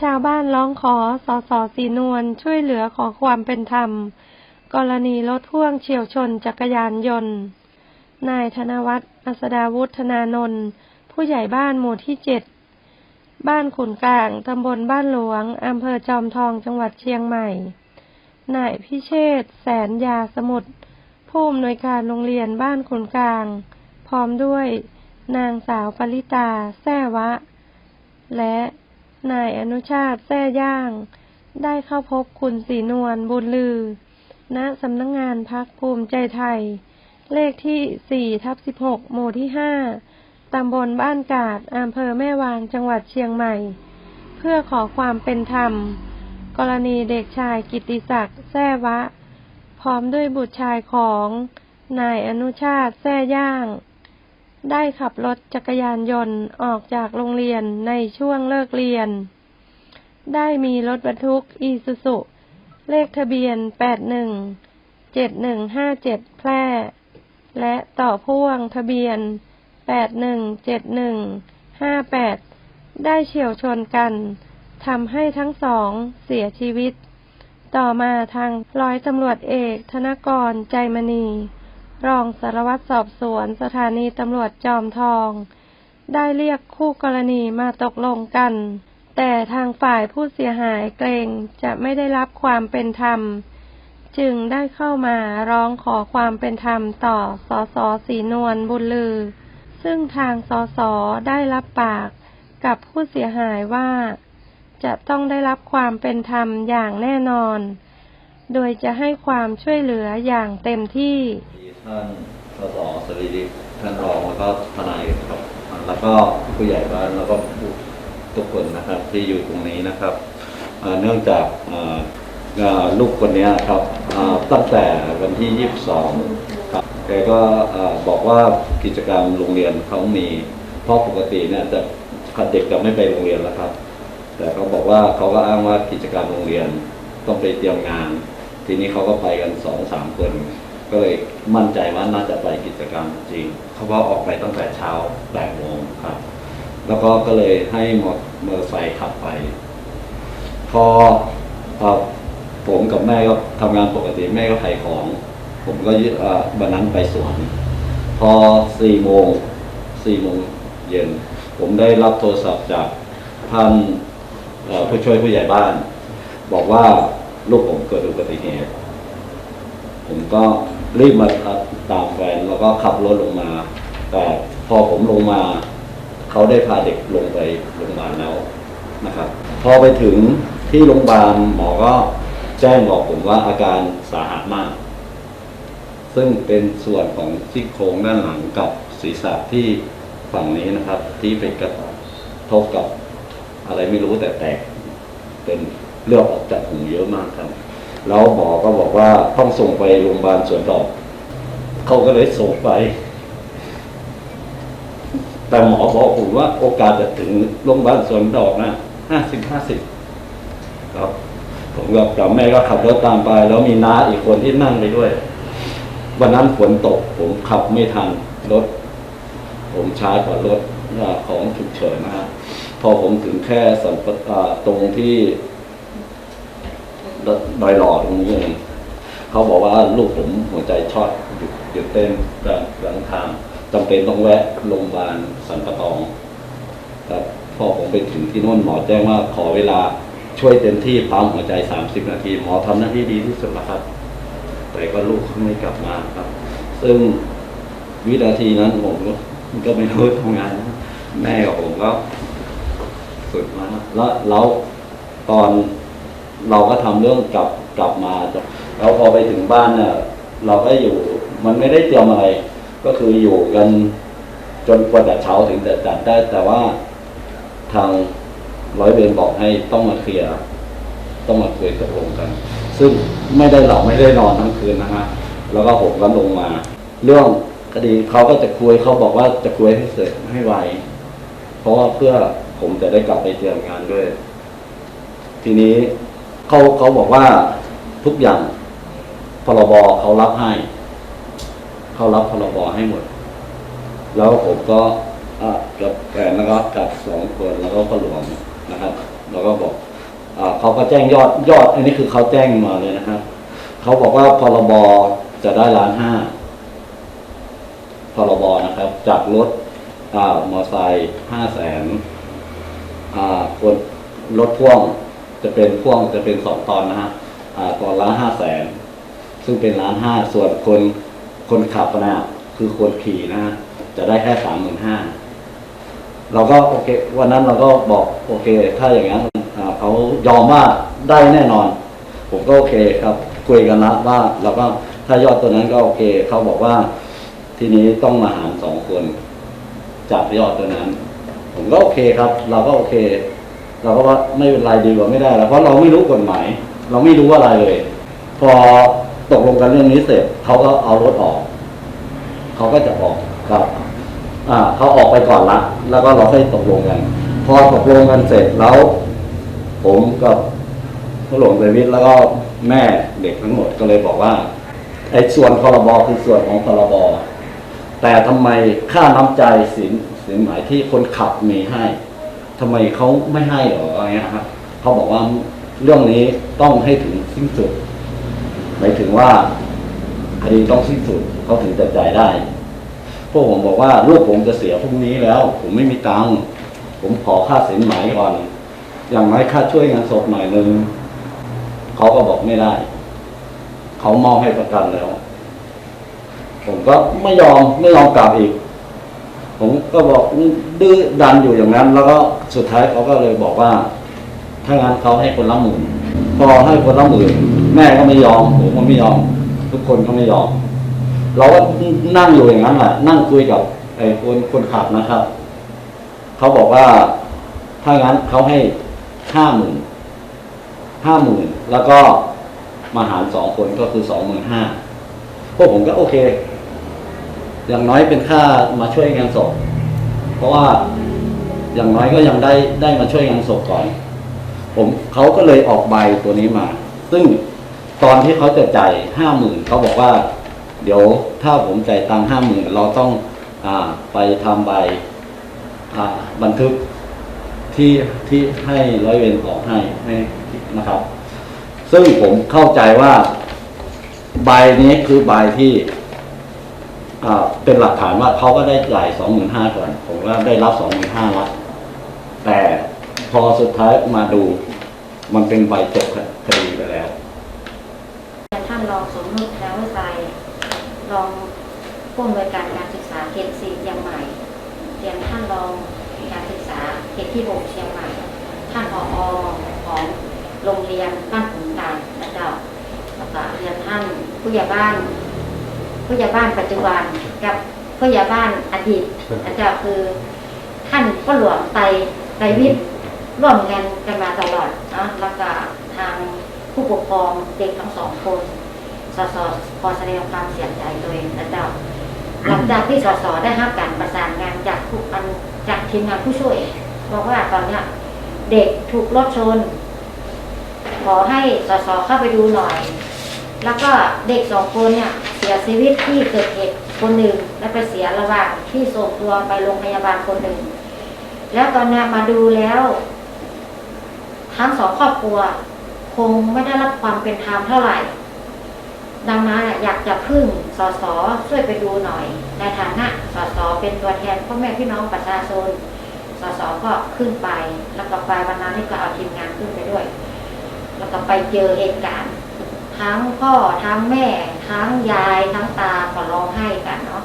ชาวบ้านร้องขอสอสอสีนวลช่วยเหลือขอความเป็นธรรม กรณีรถพ่วงเฉียวชนจักรยานยนต์ นายธนวัฒน์อัสดาวุฒนานนท์ผู้ใหญ่บ้านหมู่ที่เจ็ดบ้านขุนกลางตำบลบ้านหลวงอำเภอจอมทองจังหวัดเชียงใหม่ นายพิเชษแสนยาสมุทรผู้อำนวยการโรงเรียนบ้านขุนกลาง พร้อมด้วยนางสาวปริตาแซ่วะ และ นายอนุชาติแซ่ย่าง ได้เข้าพบคุณศรีนวลบุญลือ ณสำนักงงานพักภูมิใจไทย เลขที่4ทับ16หมู่ที่5ตำบลบ้านกาดอำเภอแม่วางจังหวัดเชียงใหม่ เพื่อขอความเป็นธรรม กรณีเด็กชายกิติศักดิ์แซ่วะ พร้อมด้วยบุตรชายของ นายอนุชาติแซ่ย่าง ได้ขับรถจักรยานยนต์ออกจากโรงเรียนในช่วงเลิกเรียน ได้มีรถบรรทุกอีซูซุเลขทะเบียน 81 7157 แพร่ และต่อพ่วงทะเบียน 817158 ได้เฉียวชนกันทำให้ทั้งสองเสียชีวิต ต่อมาทางร้อยตำรวจเอก ธนกรใจมณี รองสารวัตรสอบสวนสถานีตำรวจจอมทอง ได้เรียกคู่กรณีมาตกลงกัน แต่ทางฝ่ายผู้เสียหายเกรงจะไม่ได้รับความเป็นธรรม จึงได้เข้ามาร้องขอความเป็นธรรมต่อสอสอสีนวลบุญลือ ซึ่งทางสอสอได้รับปากกับผู้เสียหายว่า จะต้องได้รับความเป็นธรรมอย่างแน่นอน โดยจะให้ความช่วยเหลืออย่างเต็มที่ท่านสสสรีริท่านรองแล้วก็ทนายครับแล้วก็ผู้ใหญ่บ้านแล้วก็ทุกคนนะครับที่อยู่ตรงนี้นะครับเนื่องจากลูกคนนี้ครับตั้งแต่วันที่ 22ครับแกก็บอกว่ากิจกรรมโรงเรียนเขามีเพราะปกติเนี่ยจะเด็กจะไม่ไปโรงเรียนแล้วครับ แต่เขาบอกว่าเขาก็อ้างว่ากิจกรรมโรงเรียนต้องไปเตรียมงาน ทีนี้เขาก็ไปกันสองสามคน ก็เลยมั่นใจว่าน่าจะไปกิจกรรมจริง เขาก็ออกไปตั้งแต่เช้าแปดโมงครับ แล้วก็ก็เลยให้มอเตอร์ไซค์ขับไป พอพอผมกับแม่ก็ทำงานปกติแม่ก็ขายของ ผมก็ยึดวันนั้นไปสวน พอสี่โมงสี่โมงเย็น ผมได้รับโทรศัพท์จากท่านผู้ช่วยผู้ใหญ่บ้าน บอกว่า ลูกผมเกิดอุบัติเหตุ ผมก็รีบมาตามแฟนแล้วก็ขับรถลงมา แต่พอผมลงมา เขาได้พาเด็กลงไปโรงพยาบาลแล้วนะครับ พอไปถึงที่โรงพยาบาลหมอก็แจ้งบอกผมว่าอาการสาหัสมาก ซึ่งเป็นส่วนของซี่โครงด้านหลังกับศีรษะที่ฝั่งนี้นะครับ ที่ไปกระทบกับอะไรไม่รู้แต่แตกเป็น เลือดออกจากหูเยอะมากครับ แล้วหมอก็บอกว่าต้องส่งไปโรงพยาบาลสวนดอก เขาก็เลยส่งไป แต่หมอบอกผมว่าโอกาสจะถึงโรงพยาบาลสวนดอกนะห้าสิบห้าสิบครับผมกับกับแม่ก็ขับรถตามไป แล้วมีน้าอีกคนที่นั่งไปด้วย วันนั้นฝนตก ผมขับไม่ทันรถ ผมช้ากว่ารถของฉุกเฉินนะครับพอผมถึงแค่สันปะอ่าตรงที่ ดอยหลอดตรงนี้เองเขาบอกว่าลูกผมหัวใจช็อตหยุดเต้นกลางกลางทางจำเป็นต้องแวะโรงพยาบาลสันปะตองครับพอผมไปถึงที่โน่นหมอแจ้งว่าขอเวลาช่วยเต็มที่ปั๊มหัวใจ 30 นาที หมอทำหน้าที่ดีที่สุดแล้วครับ แต่ก็ลูกเขาไม่กลับมาครับ ซึ่งวินาทีนั้นผมก็ไม่รู้ทำงาน แม่กับผมก็สุดมากแล้วแล้วตอน เราก็ทำเรื่องกลับกลับมาแล้วพอไปถึงบ้านเนี่ยเราก็อยู่มันไม่ได้เตรียมอะไร ก็คืออยู่กันจนกว่าจะเช้าถึงจะจัดได้ แต่ว่าทางร้อยเวรบอกให้ต้องมาเคลียร์ต้องมาคุยตกลงกัน ซึ่งไม่ได้หลับไม่ได้นอนทั้งคืนนะฮะแล้วก็ผมก็ลงมา เรื่องคดีเขาก็จะคุยเขาบอกว่าจะคุยให้เสร็จให้ไวเพราะว่าเพื่อผมจะได้กลับไปเตรียมงานด้วย ทีนี้ เขาเขาบอกว่าทุกอย่างพรบเขารับให้ เขารับพรบให้หมด แล้วผมก็อะกับแฟนแล้วก็กับสองคนแล้วก็พหลวงนะครับแล้วก็บอกอ่าเขาก็แจ้งยอดยอด อันนี้คือเขาแจ้งมาเลยนะครับเขาบอกว่าพรบจะได้ล้านห้าพรบนะครับ จากรถอ่ามอไซค์ห้าแสนอ่าคนรถพ่วง จะเป็นพ่วงจะเป็นสองตอนนะฮะอ่าตอนละห้าแสนซึ่งเป็นล้านห้าส่วนคนคนขับนะคือคนขี่นะฮะจะได้แค่สามหมื่นห้าเราก็โอเค วันนั้นเราก็บอกโอเค ถ้าอย่างนั้นเขายอมว่าได้แน่นอน ผมก็โอเคครับ คุยกันละว่าเราก็ถ้ายอดตัวนั้นก็โอเค เขาบอกว่าทีนี้ต้องมาหารสองคนจากยอดตัวนั้น ผมก็โอเคครับ เราก็โอเค เราก็ว่าไม่เป็นไรดีกว่าไม่ได้แล้วเพราะเราไม่รู้กฎหมาย เราไม่รู้อะไรเลย พอตกลงกันเรื่องนี้เสร็จเขาก็เอารถออกเขาก็จะออกครับอ่าเขาออกไปก่อนละ แล้วก็เราค่อยตกลงกัน พอตกลงกันเสร็จแล้ว ผมกับพระหลวงเดวิดแล้วก็แม่เด็กทั้งหมดก็เลยบอกว่าไอ้ส่วนพรบคือส่วนของพรบแต่ทำไมค่าน้ำใจสินสินหมายที่คนขับมีให้ ทำไมเขาไม่ให้หรออะไรเงี้ยครับเขาบอกว่าเรื่องนี้ต้องให้ถึงสิ้นสุดหมายถึงว่าคดีต้องสิ้นสุดเขาถึงจะจ่ายได้ พวกผมบอกว่าลูกผมจะเสียพรุ่งนี้แล้ว ผมไม่มีตังค์ผมขอค่าสินไหมก่อน อย่างน้อยค่าช่วยงานศพหน่อยนึงเขาก็บอกไม่ได้ เขามอบให้ประกันแล้ว ผมก็ไม่ยอมไม่ยอมกลับอีก ผมก็บอกดื้อดันอยู่อย่างนั้น แล้วก็สุดท้ายเขาก็เลยบอกว่า ถ้างั้นเขาให้คนละหมื่นพอให้คนละหมื่นแม่ก็ไม่ยอมผมก็ไม่ยอม ทุกคนก็ไม่ยอม เราก็นั่งอยู่อย่างนั้นแหละนั่งคุยกับไอ้คนคนขับนะครับเขาบอกว่าถ้างั้นเขาให้ห้าหมื่นห้าหมื่นแล้วก็มาหารสองคนก็คือสองหมื่นห้าพวกผมก็โอเค อย่างน้อยเป็นค่ามาช่วยงานศพเพราะว่าอย่างน้อยก็ยังได้ได้มาช่วยงานศพก่อน ผมเขาก็เลยออกใบตัวนี้มา ซึ่งตอนที่เขาจะจ่ายห้าหมื่นเขาบอกว่า เดี๋ยวถ้าผมจ่ายตังห้าหมื่นเราต้องอ่าไปทำใบอ่าบันทึกที่ที่ให้ร้อยเวรออกให้ให้นะครับ ซึ่งผมเข้าใจว่า ใบนี้คือใบที่ เป็นหลักฐานว่าเขาก็ได้จ่ายสองหมื่นห้าก่อน ผมก็ได้รับสองหมื่นห้าละแต่พอสุดท้ายมาดู มันเป็นใบจบคดีไปแล้ว ท่านรองสมนึกแล้วใจรองผู้อำนวยการการศึกษาเขตสี่เชียงใหม่เรียนท่านรองการศึกษาเขตที่หกเชียงใหม่ ท่านผอของโรงเรียนบ้านขุนตาลและเจ้าแล้วก็เรียนท่านผู้ใหญ่บ้าน ผู้ใหญ่บ้านปัจจุบันกับผู้ใหญ่บ้านอดีตอาจารย์คือ ท่านก็หลวงไตไตรวิทย์ร่วมงานกันมาตลอดนะแล้วก็ทางผู้ปกครองเด็กทั้งสองคนสสขอแสดงความเสียใจโดยนะเจ้าหลังจากที่สสได้รับการประสานงานจากผู้อันจากทีมงานผู้ช่วยบอกว่าตอนเนี้ยเด็กถูกรถชน ขอให้สสเข้าไปดูหน่อย แล้วก็เด็กสองคนเนี่ย เสียชีวิตที่เกิดเหตุคนหนึ่ง และไปเสียระหว่างที่ส่งตัวไปโรงพยาบาลคนหนึ่ง แล้วตอนนี้มาดูแล้ว ทั้งสองครอบครัว คงไม่ได้รับความเป็นธรรมเท่าไหร่ ดังนั้นอยากจะพึ่งสสช่วยไปดูหน่อย ในฐานะสสเป็นตัวแทนพ่อแม่พี่น้องประชาชนสสก็ขึ้นไป แล้วก็ไปวันนั้นนี่ก็เอาทีมงานขึ้นไปด้วย แล้วก็ไปเจอเหตุการณ์ ทั้งพ่อทั้งแม่ ทั้งยายทั้งตาก็ร้องไห้กันเนาะ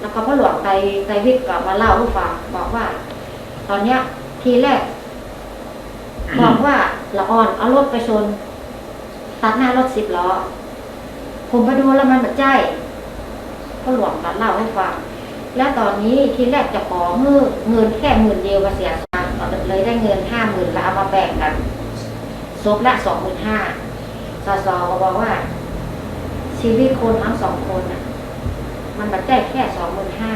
แล้วก็พ่อหลวงไตไตรวิทย์ก็มาเล่าให้ฟังบอกว่า ตอนเนี้ย ทีแรกบอกว่าละอ่อนเอารถไปชนตัดหน้ารถสิบล้อผมไปดูแล้วมันแบบใจพ่อหลวงก็เล่าให้ฟังแล้วตอนนี้ทีแรกจะขอเงินเงินแค่หมื่นเดียวมาเสียตังค์เลยได้เงินห้าหมื่นแล้วเอามาแบ่งกันซบละสองหมื่นห้า สสก็บอกว่า ชีวิตคนทั้งสองคนน่ะ มันแบบได้แค่สองหมื่นห้า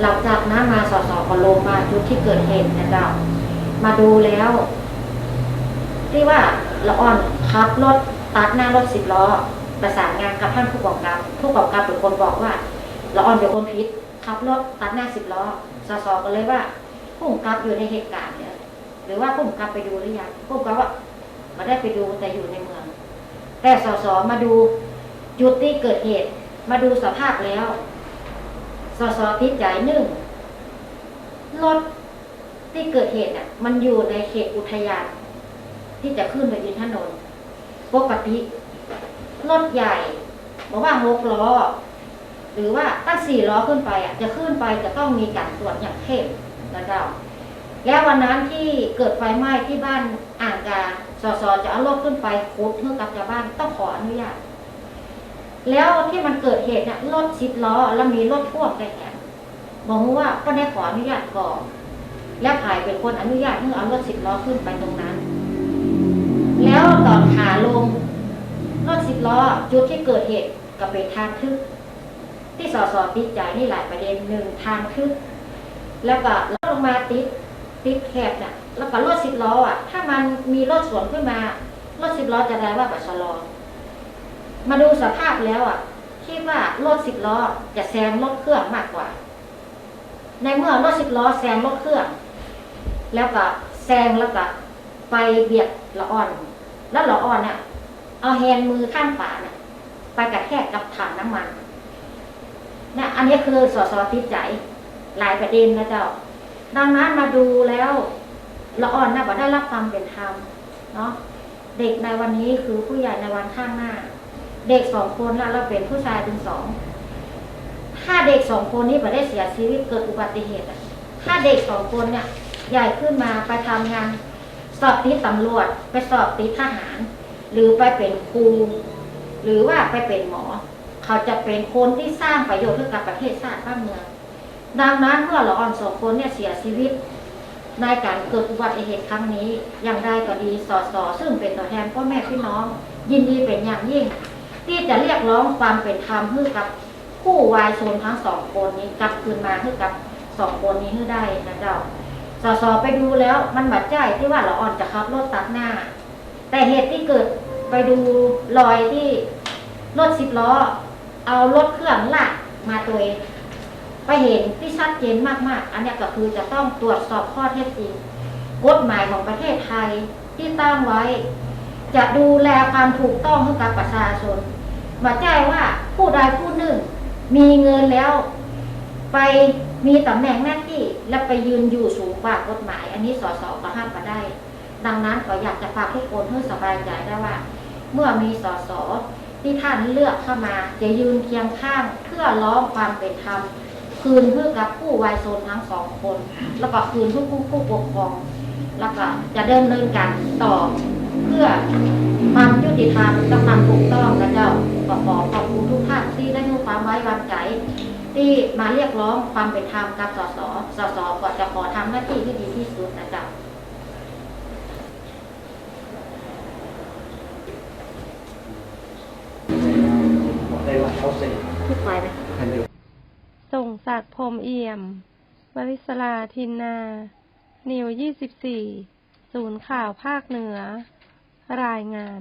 หลังจากนั้นมาสอสอก็ลงมาจุดที่เกิดเหตุนะเจ้ามาดูแล้ว ที่ว่าละอ่อนขับรถตัดหน้ารถสิบล้อประสานงานกับท่านผู้กำกับผู้กำกับเป็นคนบอกว่าละอ่อนเป็นคนผิดขับรถตัดหน้าสิบล้อสอสอก็เลยว่าผู้กำกับอยู่ในเหตุการณ์เนี่ยหรือว่าผู้กำกับไปดูหรือยังผู้กำกับว่ามาได้ไปดูแต่อยู่ในเมือง แต่สสมาดูจุดที่เกิดเหตุ มาดูสภาพแล้ว สสติดใจหนึ่งรถที่เกิดเหตุน่ะ มันอยู่ในเขตอุทยาน ที่จะขึ้นไปบนถนนปกติรถใหญ่บอกว่าหกล้อ หรือว่าตั้งสี่ล้อขึ้นไปอะ จะขึ้นไปจะต้องมีการตรวจอย่างเข้มนะเจ้า แล้ววันนั้นที่เกิดไฟไหม้ที่บ้าน อางกาสสจะเอารถขึ้นไปขุดเพื่อกลับชาวบ้านต้องขออนุญาต แล้วที่มันเกิดเหตุเนี่ยรถสิบล้อแล้วมีรถพ่วงแข่บอกว่าก็ได้ขออนุญาตก่อนแล้วถ่ายเป็นคนอนุญาตให้เอารถสิบล้อขึ้นไปตรงนั้น แล้วตอนขาลงรถสิบล้อจุดที่เกิดเหตุก็เป็นทางทึบที่สอสอติดใจนี่หลายประเด็นหนึ่งทางทึบแล้วก็ลดลงมาติดติดแคบเนี่ย แล้วก็รถสิบล้ออะ ถ้ามันมีรถสวนขึ้นมารถสิบล้อจะได้ว่าปัชะลอ มาดูสภาพแล้วอะคิดว่ารถสิบล้อจะแซงรถเครื่องมากกว่า ในเมื่อรถสิบล้อแซงรถเครื่อง แล้วก็แซงแล้วก็ไปเบียดละอ่อน แล้วละอ่อนเนี่ยเอาแฮนมือข้างฝาเนี่ยไปกระแทกกับถังน้ำมันเนี่ยอันนี้คือสอสอติดใจหลายประเด็นนะเจ้า ดังนั้นมาดูแล้ว ละอ่อนนะว่าได้รับความเป็นธรรมเนาะเด็กในวันนี้คือผู้ใหญ่ในวันข้างหน้า เด็กสองคนแล้วเราเป็นผู้ชายเป็นสองถ้าเด็กสองคนนี้ไม่ได้เสียชีวิตเกิดอุบัติเหตุถ้าเด็กสองคนเนี่ยใหญ่ขึ้นมาไปทำงาน สอบติดตำรวจไปสอบติดทหาร หรือไปเป็นครูหรือว่าไปเป็นหมอ เขาจะเป็นคนที่สร้างประโยชน์ให้กับประเทศชาติบ้านเมืองดังนั้นเมื่อละอ่อนสองคนเนี่ยเสียชีวิต ในการเกิดอุบัติเหตุครั้งนี้อย่างไรก็ดีสอสอซึ่งเป็นตัวแทนพ่อแม่พี่น้อง ยินดีเป็นอย่างยิ่ง ที่จะเรียกร้องความเป็นธรรมให้กับผู้วายชนทั้งสองคนนี้กลับคืนมาให้กับสองคนนี้ให้ได้นะเจ้าสอสอไปดูแล้วมันบัดใจที่ว่าละอ่อนจะขับรถตัดหน้า แต่เหตุที่เกิดไปดูรอยที่รถสิบล้อ เอารถเครื่องลากมาตัวเอง ไปเห็นที่ชัดเจนมากๆ อันนี้ก็คือจะต้องตรวจสอบข้อเท็จจริง กฎหมายของประเทศไทยที่ตั้งไว้ จะดูแลความถูกต้องให้กับประชาชน มาใจว่าผู้ใดผู้หนึ่ง มีเงินแล้ว ไปมีตำแหน่งหน้าที่และไปยืนอยู่สูงกว่ากฎหมาย อันนี้สสก็ห้ามมาได้ ดังนั้นก็อยากจะฝากทุกคนให้สบายใจได้ว่า เมื่อมีสสที่ท่านเลือกเข้ามา จะยืนเคียงข้างเพื่อร้องความเป็นธรรม คืนเพื่อกับผู้วายโซนทั้งสองคน แล้วก็คืนทุกผู้ผู้ปกครอง แล้วก็จะเดินเนินการต่อเพื่อความยุติธรรมและความถูกต้องนะเจ้าก็ขอขอบคุณทุกท่านที่ได้ให้ความไว้วางใจ ที่มาเรียกร้องความเป็นธรรมกับสสสสก็จะขอทำหน้าที่ที่ดีที่สุดนะเจ้าในวันเขาเสร็จทุกฝ่ายไหมภายในส่ง ศักดิ์พรมเอี่ยม วริศราทินนา นิวยี่สิบสี่ ศูนย์ข่าวภาคเหนือ รายงาน